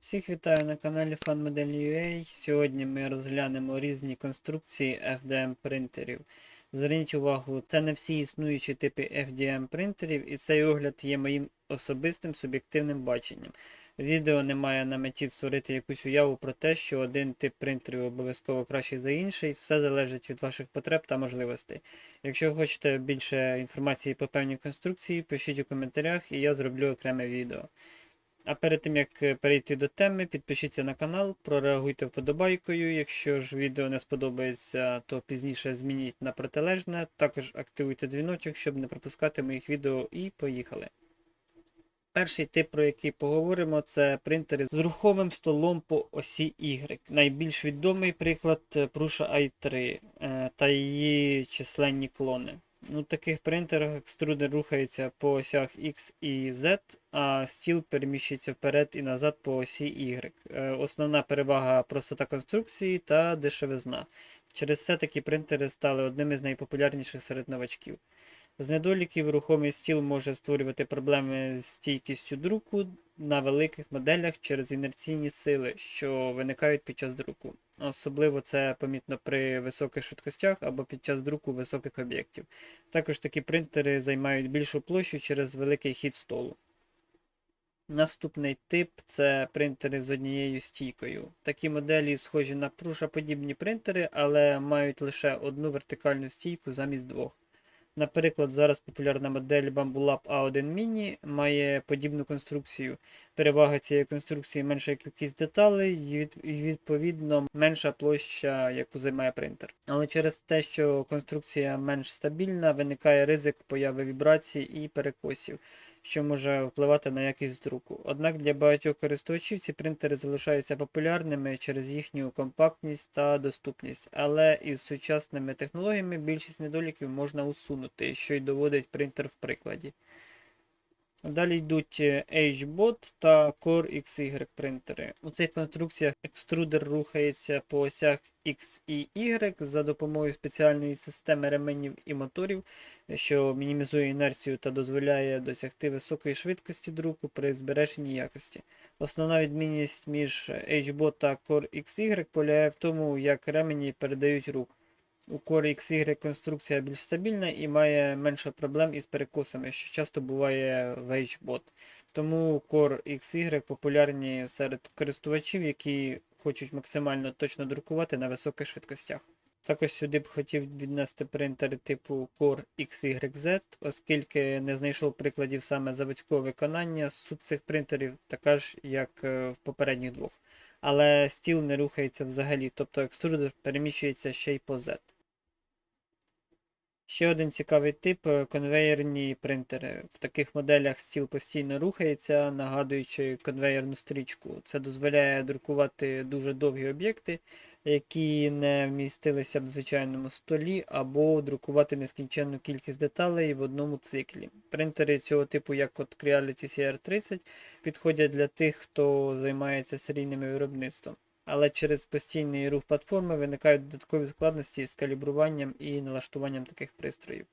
Всіх вітаю на каналі FanModel.ua. Сьогодні ми розглянемо різні конструкції FDM принтерів. Зверніть увагу, це не всі існуючі типи FDM принтерів, і цей огляд є моїм особистим суб'єктивним баченням. Відео не має на меті створити якусь уяву про те, що один тип принтерів обов'язково кращий за інший, все залежить від ваших потреб та можливостей. Якщо хочете більше інформації по певній конструкції, пишіть у коментарях і я зроблю окреме відео. А перед тим як е, перейти до теми, підпишіться на канал, прореагуйте вподобайкою. Якщо ж відео не сподобається, то пізніше змініть на протилежне. Також активуйте дзвіночок, щоб не пропускати моїх відео і поїхали. Перший тип, про який поговоримо, це принтери з рухомим столом по осі Y. Найбільш відомий приклад е, Prusa i3 е, та її численні клони. У таких принтерах екструдер рухається по осях X і Z, а стіл переміщується вперед і назад по осі Y. Е, Основна перевага простота конструкції та дешевизна. Через це такі принтери стали одними з найпопулярніших серед новачків. З недоліків рухомий стіл може створювати проблеми з стійкістю друку на великих моделях через інерційні сили, що виникають під час друку. Особливо це помітно при високих швидкостях або під час друку високих об'єктів. Також такі принтери займають більшу площу через великий хід столу. Наступний тип це принтери з однією стійкою. Такі моделі схожі на прушаподібні принтери, але мають лише одну вертикальну стійку замість двох. Наприклад, зараз популярна модель Bambulab A1 Mini має подібну конструкцію. Перевага цієї конструкції менша кількість деталей і відповідно менша площа, яку займає принтер. Але через те, що конструкція менш стабільна, виникає ризик появи вібрацій і перекосів, що може впливати на якість друку. Однак для багатьох користувачів ці принтери залишаються популярними через їхню компактність та доступність, але із сучасними технологіями більшість недоліків можна усунути, що й доводить принтер в прикладі. Далі йдуть е, HBot та Core XY принтери. У цих конструкціях екструдер рухається по осях X і Y за допомогою спеціальної системи ременів і моторів, що мінімізує інерцію та дозволяє досягти високої швидкості друку при збереженні якості. Основна відмінність між HBot та Core XY полягає в тому, як ремені передають рух. У Core XY конструкція більш стабільна і має менше проблем із перекосами, що часто буває в HBot. Тому Core XY популярні серед користувачів, які хочуть максимально точно друкувати на високих швидкостях. Також сюди б хотів віднести принтери типу Core XYZ, оскільки не знайшов прикладів саме заводського виконання. Суть цих принтерів така ж, як е, в попередніх двох. Але стіл не рухається взагалі, тобто екструдер переміщується ще й по Z. Ще один цікавий тип е, конвеєрні принтери. В таких моделях стіл постійно рухається, нагадуючи конвеєрну стрічку. Це дозволяє друкувати дуже довгі об'єкти, які не вмістилися б в звичайному столі, або друкувати нескінченну кількість деталей в одному циклі. Принтери цього типу, як от Creality CR30, підходять для тих, хто займається серійним виробництвом але через постійний рух платформи виникають додаткові складності з калібруванням і налаштуванням таких пристроїв.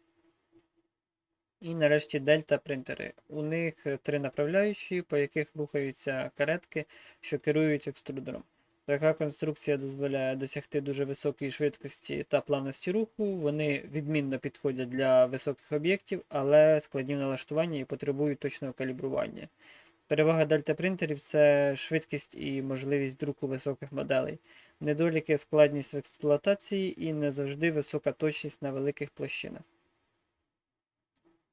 І нарешті дельта принтери. У них три направляючі, по яких рухаються каретки, що керують екструдером. Така конструкція дозволяє досягти дуже високої швидкості та плавності руху. Вони відмінно підходять для високих об'єктів, але складні в налаштуванні і потребують точного калібрування. Перевага дельта-принтерів це швидкість і можливість друку високих моделей. Недоліки складність в експлуатації і не завжди висока точність на великих площинах.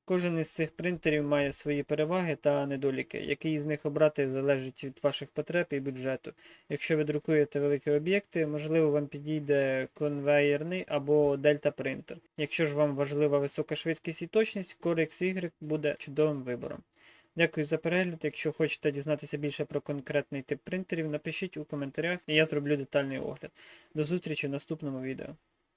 Кожен із цих принтерів має свої переваги та недоліки. Який з них обрати залежить від ваших потреб і бюджету. Якщо ви друкуєте великі об'єкти, можливо вам підійде конвеєрний або дельта принтер. Якщо ж вам важлива висока швидкість і точність, Core XY буде чудовим вибором. Дякую за перегляд. Якщо хочете дізнатися більше про конкретний тип принтерів, напишіть у коментарях і я зроблю детальний огляд. До зустрічі в наступному відео.